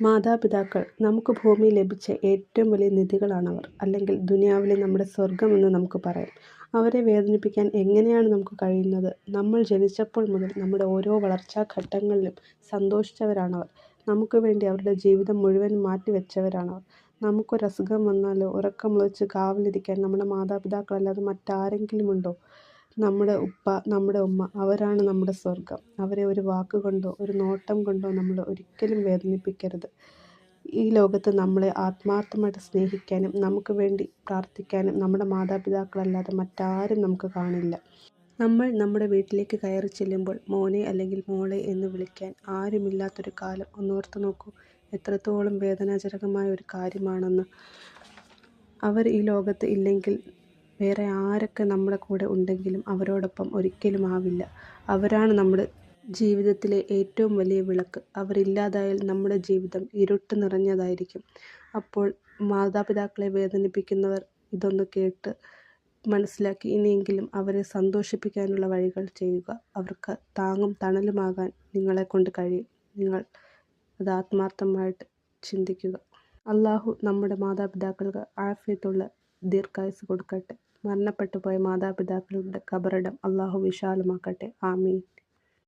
മാതാപിതാക്കൾ നമുക്ക് ഭൂമി ലഭിച്ച ഏറ്റവും വലിയ നിധികളാണവർ. അല്ലെങ്കിൽ ദുനിയാവിലെ നമ്മുടെ സ്വർഗമെന്ന് നമുക്ക് പറയാം. അവരെ വേദനിപ്പിക്കാൻ എങ്ങനെയാണ് നമുക്ക് കഴിയുന്നത്. നമ്മൾ ജനിച്ചപ്പോൾ മുതൽ നമ്മുടെ ഓരോ വളർച്ചാ ഘട്ടങ്ങളിലും സന്തോഷിച്ചവരാണവർ. നമുക്ക് വേണ്ടി അവരുടെ ജീവിതം മുഴുവൻ മാറ്റിവെച്ചവരാണവർ. നമുക്കൊരസുഖം വന്നാലോ ഉറക്കമൊളച്ച് കാവലിരിക്കാൻ നമ്മുടെ മാതാപിതാക്കളല്ലാതെ മറ്റാരെങ്കിലുമുണ്ടോ. നമ്മുടെ ഉപ്പ, നമ്മുടെ ഉമ്മ അവരാണ് നമ്മുടെ സ്വർഗം. അവരെ ഒരു വാക്ക് കൊണ്ടോ ഒരു നോട്ടം കൊണ്ടോ നമ്മൾ ഒരിക്കലും വേദനിപ്പിക്കരുത്. ഈ ലോകത്ത് നമ്മളെ ആത്മാർത്ഥമായിട്ട് സ്നേഹിക്കാനും നമുക്ക് വേണ്ടി പ്രാർത്ഥിക്കാനും നമ്മുടെ മാതാപിതാക്കളല്ലാതെ മറ്റാരും നമുക്ക് കാണില്ല. നമ്മൾ നമ്മുടെ വീട്ടിലേക്ക് കയറി ചെല്ലുമ്പോൾ മോനെ അല്ലെങ്കിൽ മോളെ എന്ന് വിളിക്കാൻ ആരുമില്ലാത്തൊരു കാലം ഒന്നോർത്ത് നോക്കൂ എത്രത്തോളം വേദനാജനകമായ ഒരു കാര്യമാണെന്ന്. അവർ ഈ ലോകത്ത് ഇല്ലെങ്കിൽ വേറെ ആരൊക്കെ നമ്മുടെ കൂടെ ഉണ്ടെങ്കിലും അവരോടൊപ്പം ഒരിക്കലും ആവില്ല അവരാണ് നമ്മുടെ ജീവിതത്തിലെ ഏറ്റവും വലിയ വിളക്ക്. അവരില്ലാതായാൽ നമ്മുടെ ജീവിതം ഇരുട്ട് നിറഞ്ഞതായിരിക്കും. അപ്പോൾ മാതാപിതാക്കളെ വേദനിപ്പിക്കുന്നവർ ഇതൊന്ന് കേട്ട് മനസ്സിലാക്കി ഇനിയെങ്കിലും അവരെ സന്തോഷിപ്പിക്കാനുള്ള വഴികൾ ചെയ്യുക. അവർക്ക് താങ്ങും തണലുമാകാൻ നിങ്ങളെ കൊണ്ട് കഴിയും. നിങ്ങൾ അത് ആത്മാർത്ഥമായിട്ട് ചിന്തിക്കുക. അള്ളാഹു നമ്മുടെ മാതാപിതാക്കൾക്ക് ആഫിയത്തുള്ള ദീർഘായുസ് കൊടുക്കട്ടെ. മരണപ്പെട്ടുപോയ മാതാപിതാക്കളുടെ ഖബറിടം അല്ലാഹു വിശാലമാക്കട്ടെ. ആമീൻ.